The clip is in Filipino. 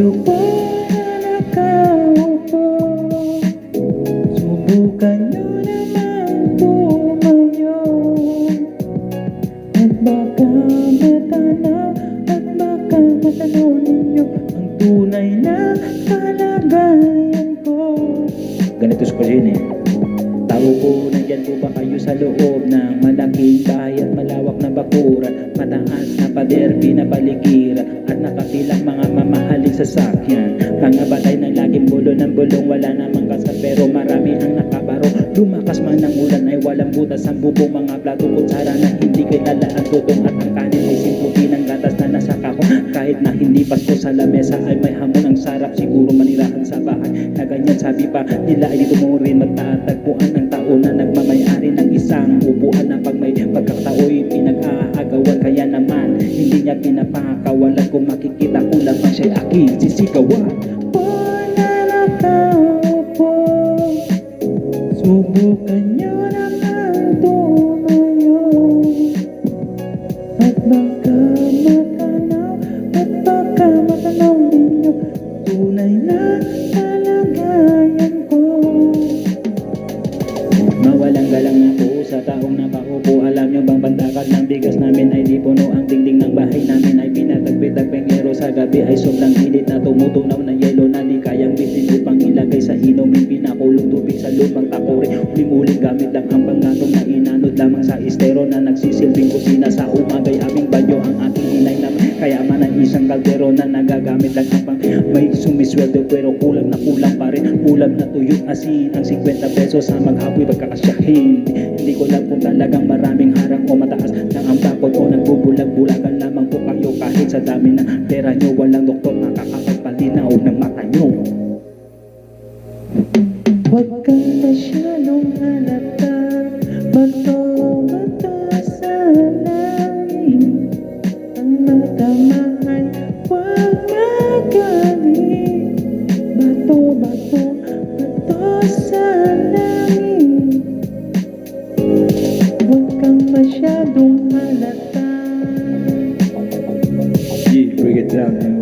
Medyo pa nakaupo Subukan nyo naman tumayo At baka matanaw At baka Ang tunay na kalagayan ko. Ganito ko yun eh loob ng malaking bahay at malawak na bakuran Mataas na pader, pinapaligiran At nakapilang mga mamahaling sasakyan? Mga batay na laging bulo ng bulong Wala namang kasal pero marami ang nakabaro. Lumakas man ang ulan ay walang butas Ang bubong mga plato kutsara na hindi kilala Ang tutong at ang kanin Kahit na hindi pasko sa lamesa ay may hamon ang sarap. Siguro manirahan sa bahay. Na ganyan sabi pa nila ay dito mo rin magtatagpuan ng tao na nagmamayari ng isang upuan na pag may pagkakatao'y pinag-aagawan. Kaya naman hindi niya pinapakawalan kung makikita ko lamang siya'y aking sisigawan. Wala nakaupo Subukan niyo naman tumayo At baka kalagayan ko. Mawalang galang na po sa taong nakaupo Alam nyo bang bandakat ng bigas namin ay di puno? Ang dingding ng bahay namin ay pinatagpit-tagping Pero sa gabi ay sobrang init na tumutunaw na yelo Na di kayang bitin. Upang ilagay sa inumin Pinakulong tubig sa lumang takore Uling-uling gamit lang ang pangatong na inanod lamang sa estero Na nagsisilbing kusina. Sa umagay aming banyo Ang aking inay naman kaya man ang isang kaldero na nagagamit lang ang pang May sumisweldo pero kulang na kulang pa rin. Ulam na tuyo asin ang 50 pesos sa maghapoy pagkakasyahin. Hindi ko lang kung talagang maraming harang o mataas na ang bakod o nagbubulag-bulagan lamang po kayo Kahit sa dami na pera nyo. Walang doktor makakapagpalinaw ng mata nyo. Huwag kang masyadong halata Huwag kang masyadong halata. G, break it down